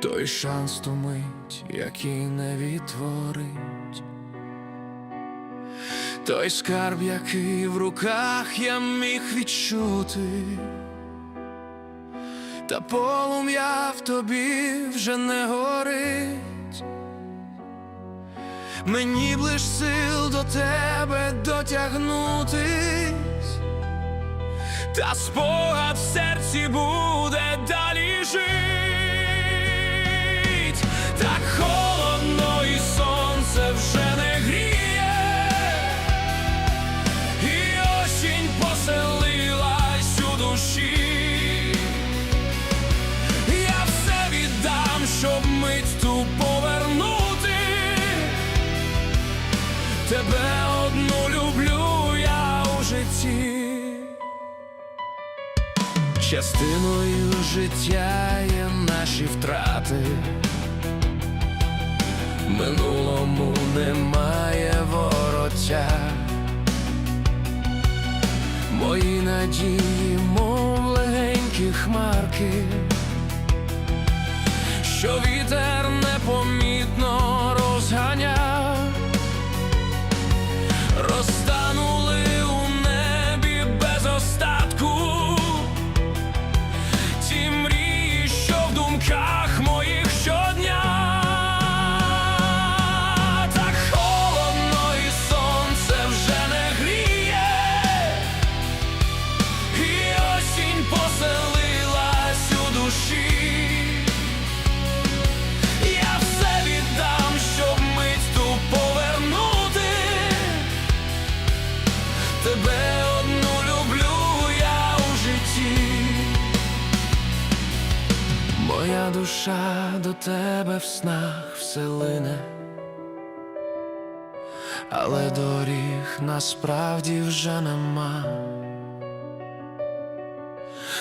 той шанс ту мить, який не відтворить, той скарб, який в руках я міг відчути, та полум'я в тобі вже не горить. Мені б сил до тебе дотягнутись, та спогад в серці буде Тебе одну люблю я у житті. Частиною життя є наші втрати. Минулому немає вороття. Мої надії, мов легенькі хмарки, що вітер непомітно Душа до тебе в снах вселине, але доріг насправді вже нема.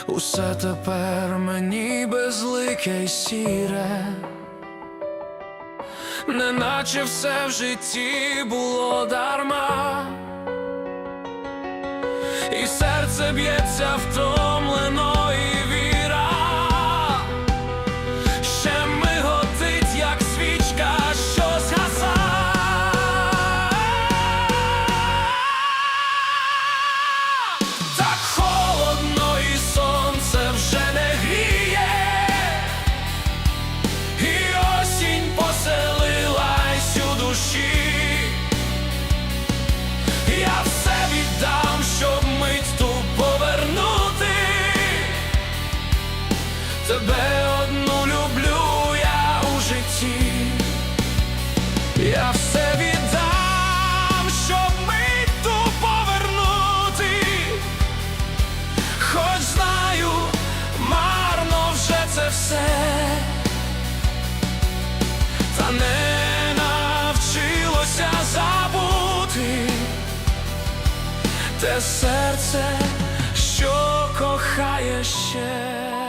Усе тепер мені безлике й сіре, неначе все в житті було дарма, і серце б'ється втомлено Тебе одну люблю я у житті. Я все віддам, щоб мить ту повернути. Хоч знаю, марно вже це все. Та не навчилося забути те серце, що кохає ще.